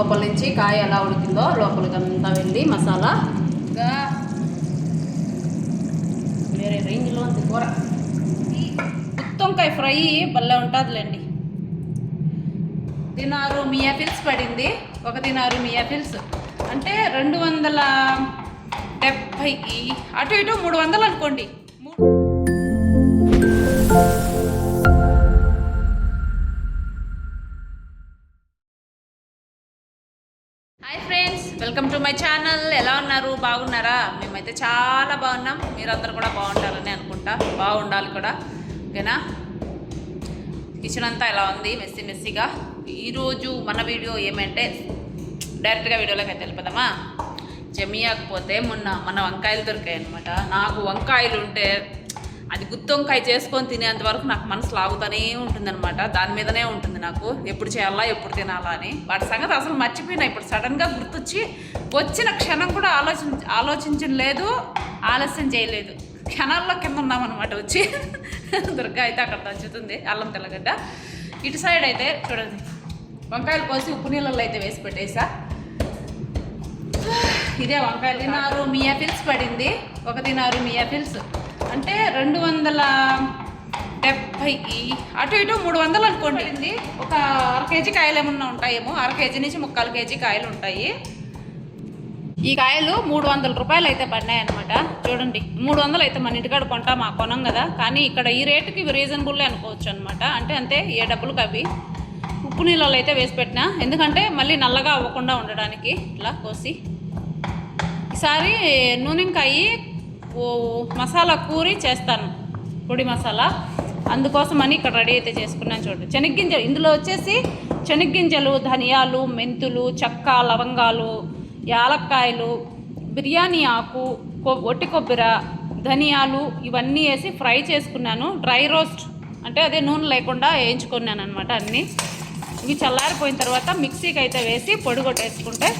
లోపల నుంచి కాయ ఎలా ఉడికిందో లోపలికి అంతా వెళ్ళి మసాలా. ఇంకా వేరే రేంజ్లో ఉంది కూర. ఈ గుత్తొంకాయ ఫ్రై భలే ఉంటుందిలేండి. దినారు మియాఫిల్స్ పడింది. ఒక దినారు మియాఫిల్స్. అంటే రెండు వందల డెబ్బైకి అటు ఇటు మూడు వందలు అనుకోండి. మై ఛానల్ ఎలా ఉన్నారు? బాగున్నారా? మేమైతే చాలా బాగున్నాం. మీరందరూ కూడా బాగుంటారని అనుకుంటా. బాగుండాలి కూడా. ఓకేనా? కిచెన్ అంతా ఎలా ఉంది? మెస్సీ మెస్సీగా. ఈరోజు మన వీడియో ఏమంటే డైరెక్ట్గా వీడియోలోకి అయితే వెళ్ళిపోదామా? జమియాకపోతే మొన్న మన వంకాయలు దొరికాయి అనమాట నాకు వంకాయలు ఉంటే అది గుత్తొంకాయ చేసుకొని తినేంత వరకు నాకు మనసు లాగుతూనే ఉంటుందన్నమాట. దాని మీదనే ఉంటుంది నాకు. ఎప్పుడు చేయాలా ఎప్పుడు తినాలా అని. వాటి సంగతి అసలు మర్చిపోయినా ఇప్పుడు సడన్గా గుర్తొచ్చి వచ్చిన క్షణం కూడా ఆలోచించ ఆలోచించడం లేదు ఆలస్యం చేయలేదు. క్షణాల్లో కింద ఉన్నామన్నమాట వచ్చి. దుర్గా అయితే అక్కడ దంచుతుంది అల్లం తెల్లగడ్డ. ఇటు సైడ్ అయితే చూడండి వంకాయలు కోసి ఉప్పు నీళ్ళల్లో అయితే వేసి పెట్టేసా. ఇదే వంకాయలు. తినారు మియా పిల్స్ పడింది. ఒక తినారు మియా ఫిల్స్ అంటే రెండు వందల డెబ్భైకి అటు ఇటు మూడు వందలు అనుకోండి. ఒక అర కేజీ కాయలు ఏమన్నా ఉంటాయేమో అర కేజీ నుంచి ముక్కాలు కేజీ కాయలు ఉంటాయి. ఈ కాయలు మూడు వందల రూపాయలు అయితే పడినాయి అనమాట చూడండి మూడు వందలు అయితే మన ఇంటికాడ కొంటాం మా కొనం కదా. కానీ ఇక్కడ ఈ రేటుకి ఇవి రీజనబుల్ అనుకోవచ్చు అనమాట అంటే అంతే ఏ డబ్బులకు అవి. ఉప్పు నీళ్ళలో అయితే వేసి పెట్టినా. ఎందుకంటే మళ్ళీ నల్లగా అవ్వకుండా ఉండడానికి. ఇట్లా కోసి. ఈసారి నూనెంకాయ మసాలా కూరి చేస్తాను. పొడి మసాలా. అందుకోసమని ఇక్కడ రెడీ అయితే చేసుకున్నాను చూడండి శనగ్గింజలు. ఇందులో వచ్చేసి శనగ్గింజలు ధనియాలు మెంతులు చెక్క లవంగాలు యాలక్కాయలు బిర్యానీ ఆకు కొ- ఒట్టి కొబ్బరి ధనియాలు ఇవన్నీ వేసి ఫ్రై చేసుకున్నాను. Dry roast. అంటే అదే నూనె లేకుండా వేయించుకున్నాను అనమాట అన్నీ. ఇవి చల్లారిపోయిన తర్వాత మిక్సీకి అయితే వేసి పొడి కొట్టేసుకుంటే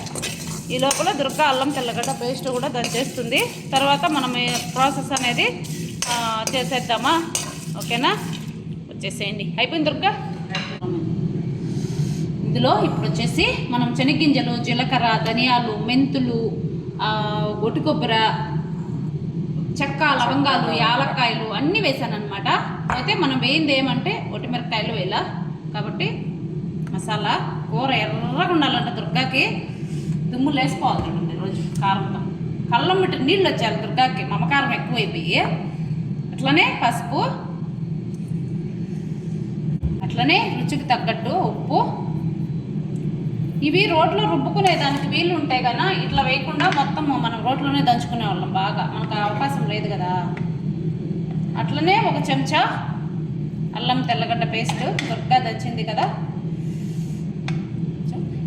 ఈ లోపల దుర్గా అల్లం తెల్లగడ్డ పేస్ట్ కూడా దంచేస్తుంది. తర్వాత మనం ప్రాసెస్ అనేది చేసేద్దామా? ఓకేనా? వచ్చేసేయండి. అయిపోయింది దుర్గా? ఇందులో ఇప్పుడు వచ్చేసి మనం శనగ్గింజలు జీలకర్ర ధనియాలు మెంతులు ఆ, ఒట్టి కొబ్బరి చెక్క లవంగాలు యాలక్కాయలు అన్నీ వేసాను అనమాట అయితే మనం వేయింది ఏమంటే ఒటిమిరకాయలు వేయాల. కాబట్టి మసాలా కూర ఎర్రగా ఉండాలంట దుర్గాకి. దుమ్ము వేసుకోవాలి చూడండి రోజు కారంతో. కళ్ళం పెట్టి నీళ్ళు వచ్చారు దుర్గాకి మమకారం ఎక్కువైపోయి. అట్లనే పసుపు అట్లనే రుచికి తగ్గట్టు ఉప్పు. ఇవి రోట్లో రుబ్బుకునే దానికి వీలు ఉంటాయి కదా ఇట్లా వేయకుండా మొత్తం మనం రోట్లోనే దంచుకునే వాళ్ళం బాగా. మనకు అవకాశం లేదు కదా. అట్లనే ఒక చెంచా అల్లం తెల్లగడ్డ పేస్ట్ దుర్గా దంచింది కదా.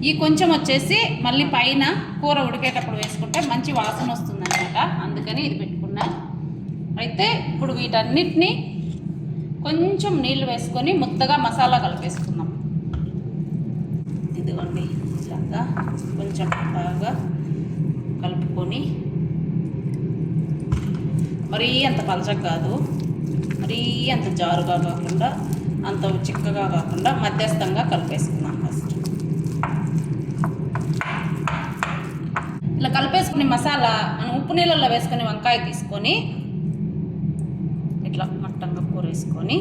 ఈ కొంచెం వచ్చేసి మళ్ళీ పైన కూర ఉడికేటప్పుడు వేసుకుంటే మంచి వాసన వస్తుంది అనమాట అందుకని ఇది పెట్టుకున్నా. అయితే ఇప్పుడు వీటన్నిటిని కొంచెం నీళ్ళు వేసుకొని ముద్దగా మసాలా కలిపేసుకుందాం. ఇదిగోండి ఇలాగా కొంచెం బాగా కలుపుకొని. మరీ అంత పలచగా కాదు. మరీ అంత జారుగా కాకుండా అంత చిక్కగా కాకుండా మధ్యస్థంగా కలిపేసుకున్నాం ఇట్లా కలిపేసుకుని మసాలా మనం ఉప్పు నీళ్ళల్లో వేసుకొని వంకాయ తీసుకొని ఇట్లా మట్టంగా కూర వేసుకొని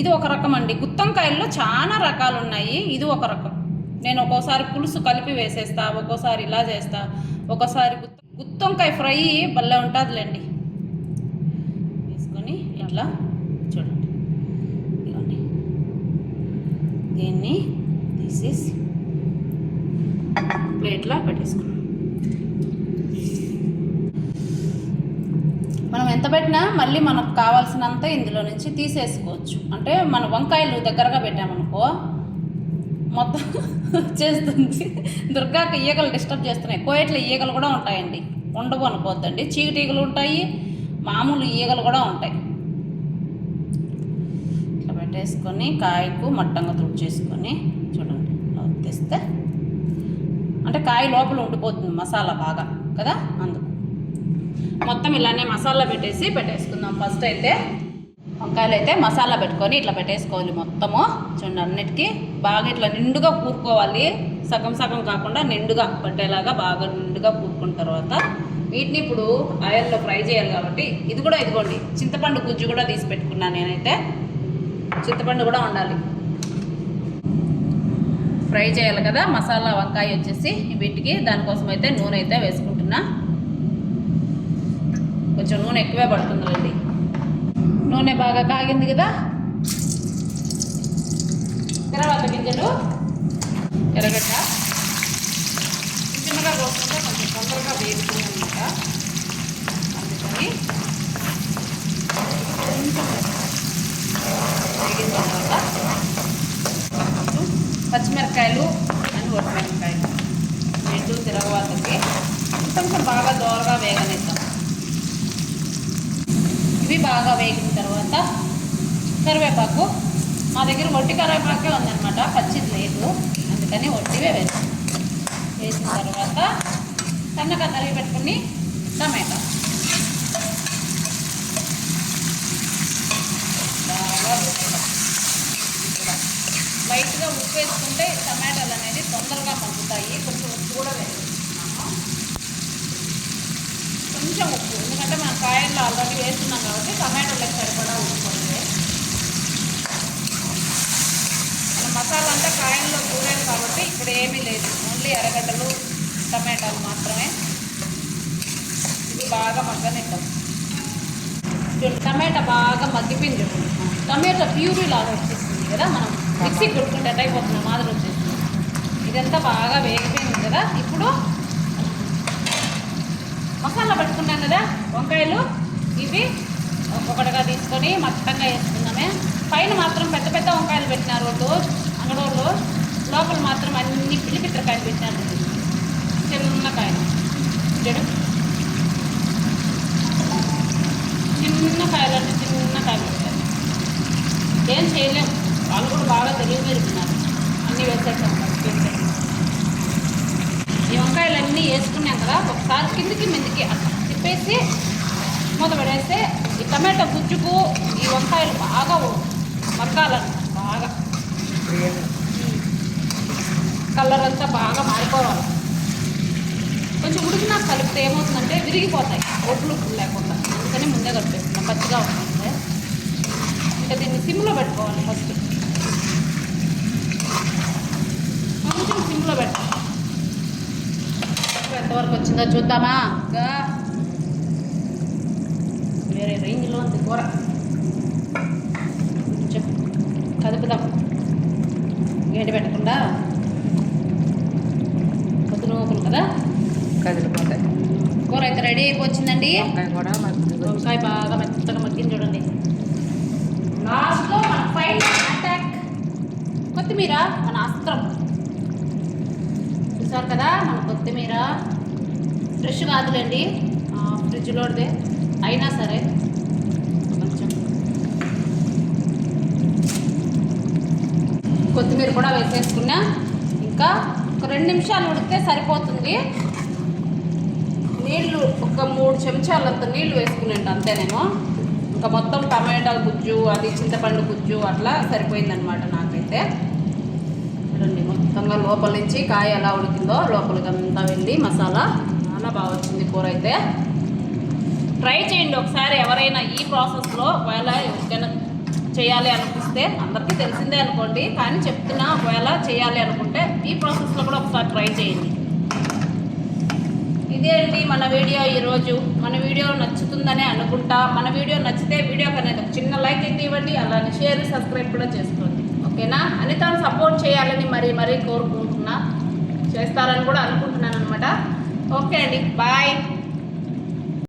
ఇది ఒక రకం అండి. గుత్తంకాయల్లో చాలా రకాలు ఉన్నాయి. ఇది ఒక రకం. నేను ఒక్కోసారి పులుసు కలిపి వేసేస్తా ఒక్కోసారి ఇలా చేస్తా ఒక్కోసారి గుత్త గుత్తంకాయ ఫ్రై భలే ఉంటుందిలేండి. వేసుకొని ఇట్లా చూడండి. ఇవ్వండి దీన్ని తీసేసి ప్లేట్లో పెట్టేసుకున్నాం మనం ఎంత పెట్టినా మళ్ళీ మనకు కావాల్సినంత ఇందులో నుంచి తీసేసుకోవచ్చు. అంటే మన వంకాయలు దగ్గరగా పెట్టామనుకో మొత్తం చేస్తుంది. దుర్గాకి ఈగలు డిస్టర్బ్ చేస్తున్నాయి. కోయట్ల ఈగలు కూడా ఉంటాయండి. ఉండవు అనుకోవద్దండి. చీకటి ఈగలు ఉంటాయి. మామూలు ఈగలు కూడా ఉంటాయి. ఇట్లా పెట్టేసుకొని కాయకు మట్టంగా తుడిచేసుకొని చూడండి. తెస్తే అంటే కాయ లోపల ఉండిపోతుంది మసాలా బాగా కదా? అందుకు. మొత్తం ఇలానే మసాలా పెట్టేసి పెట్టేసుకుందాం. ఫస్ట్ అయితే వంకాయలు అయితే మసాలా పెట్టుకొని ఇట్లా పెట్టేసుకోవాలి మొత్తము. చూడండి అన్నిటికీ బాగా ఇట్లా నిండుగా కూరుకోవాలి. సగం సగం కాకుండా నిండుగా పట్టేలాగా బాగా నిండుగా కూరుకున్న తర్వాత వీటిని ఇప్పుడు ఆయిల్లో ఫ్రై చేయాలి కాబట్టి ఇది కూడా ఇదిగోండి చింతపండు గుజ్జు కూడా తీసి పెట్టుకున్నాను నేనైతే. చింతపండు కూడా ఉండాలి ఫ్రై చేయాలి కదా మసాలా వంకాయ వచ్చేసి వీటికి. దానికోసం అయితే నూనె అయితే వేసుకుంటున్నా. కొంచెం నూనె ఎక్కువే పడుతుందండి నూనె బాగా కాగింది కదా? తర్వాత గింజలు ఎర్రగడ్డ. చిన్నగా కోసుకుంటే కొంచెం తొందరగా వేస్తుంది అనమాట అందుకని వేగిన తర్వాత పచ్చిమిరపకాయలు అండ్ ఒట్టిమిరపకాయలు రెండు తిరగవాతకి కొంచెం బాగా దోరగా వేగనేది బాగా వేగిన తర్వాత కరివేపాకు. మా దగ్గర ఒట్టి కరివేపాకే ఉందన్నమాట పచ్చిది లేదు. అందుకని ఒట్టివే వేసాం. వేసిన తర్వాత సన్నగా తరిగి పెట్టుకుని టమాటా. బాగా లైట్గా ఉప్పు వేసుకుంటే టమాటాలు అనేది తొందరగా మగ్గుతాయి. కొంచెం ఉప్పు కూడా వేసుకుంటున్నాము కొంచెం ఉప్పు. ఎందుకంటే మనం కాయల్లో ఆల్రెడీ వేస్తున్నాం కాబట్టి టమాటోలకు సరిపడా ఉప్పు మన మసాలా అంతా కాయల్లో కూరేది కాబట్టి ఇక్కడ ఏమీ లేదు. ఓన్లీ ఎర్రగడ్డలు టమాటాలు మాత్రమే. ఇది బాగా మగ్గనిద్దాం. చూడండి టమాటా బాగా మగ్గిపోయింది చూడండి టమాటా ప్యూరీ లాగా వచ్చేస్తుంది కదా మనం మిక్సీ కొట్టుకుంటే ఎట్ మాదిరి వచ్చేస్తుంది. ఇదంతా బాగా వేగిపోయింది కదా. ఇప్పుడు మసాలా పట్టుకున్నాం కదా వంకాయలు. ఇవి ఒక్కొక్కటిగా తీసుకొని మట్టంగా వేసుకున్నామే. పైన మాత్రం పెద్ద పెద్ద వంకాయలు పెట్టినారు వాళ్ళు అంగడోళ్ళు లోపల మాత్రం అన్ని పిల్లిపిత్రకాయలు పెట్టినారు. చిన్నకాయలు చెడు. చిన్న కాయలు అంటే చిన్న కాయలు పెట్టారు. ఏం చేయలేము వాళ్ళు కూడా బాగా తెలివి అన్నీ వేసేసాము కలిపి ఈ వంకాయలన్నీ వేసుకున్నాం కదా ఒకసారి కిందికి తిప్పేసి మూత పడేస్తే ఈ టమాటా గుజ్జుకు ఈ వంకాయలు బాగా మగ్గాలన్న బాగా. కలర్ అంతా బాగా మారిపోవాలి. కొంచెం ఉడికినా కలిపితే ఏమవుతుందంటే విరిగిపోతాయి. ఒట్లు లేకుండా. అందుకని ముందే కలిపేస్తున్నాం. పచ్చిగా ఉంటుంది ఇంకా దీన్ని సిమ్లో పెట్టుకోవాలి ఫస్ట్. కొంచెం సిమ్లో పెట్టాలి ఎంతవరకు వచ్చిందో చూద్దామా? వేరే రేంజ్లో ఉంది కూర. కొంచెం కదుపుదాం. వేడి పెట్టకుండా. కొద్ది నూకులు కదా? కదిలిపోతాయి. కూర అయితే రెడీ అయిపోయిందండి వంకాయ కూడా వంకాయ బాగా మెత్తగా మగ్గింది చూడండి. లాస్ట్లో మన ఫైనల్ అటాక్ కొత్తిమీర మన అస్త్రం. చూసారు కదా? మన కొత్తిమీర. ఫ్రెష్ కాదులేండి. ఫ్రిడ్జ్ ఫ్రిడ్జ్లోదే అయినా సరే. కొంచెం. కొత్తిమీర కూడా వేసేసుకున్నా. ఇంకా ఒక రెండు నిమిషాలు ఉడితే సరిపోతుంది. నీళ్ళు ఒక మూడు చెంచాలంత నీళ్ళు వేసుకునేండి అంతేనేమో. ఇంకా మొత్తం టమాటా గుజ్జు అది చింతపండు గుజ్జు అట్లా సరిపోయిందనమాట నాకైతే. చూడండి మొత్తంగా లోపల నుంచి కాయ ఎలా ఉడికిందో లోపలికి అంతా వెళ్ళి మసాలా చాలా బాగా వచ్చింది కూర అయితే ట్రై చేయండి ఒకసారి ఎవరైనా ఈ ప్రాసెస్లో ఒకవేళ ఎవరికైనా చేయాలి అనిపిస్తే అందరికీ తెలిసిందే అనుకోండి కానీ చెప్తున్నా ఒకవేళ చేయాలి అనుకుంటే ఈ ప్రాసెస్లో కూడా ఒకసారి ట్రై చేయండి. ఇదే అండి మన వీడియో ఈరోజు. మన వీడియో నచ్చుతుందనే అనుకుంటా. మన వీడియో నచ్చితే వీడియోకి అనేది ఒక చిన్న లైక్ అయితే ఇవ్వండి అలానే షేర్ సబ్స్క్రైబ్ కూడా చేసుకోండి. ఓకేనా? అని తాను సపోర్ట్ చేయాలని మరీ మరీ కోరుకుంటున్నా. చేస్తారని కూడా అనుకుంటున్నాను అనమాట ఓకే అండి బాయ్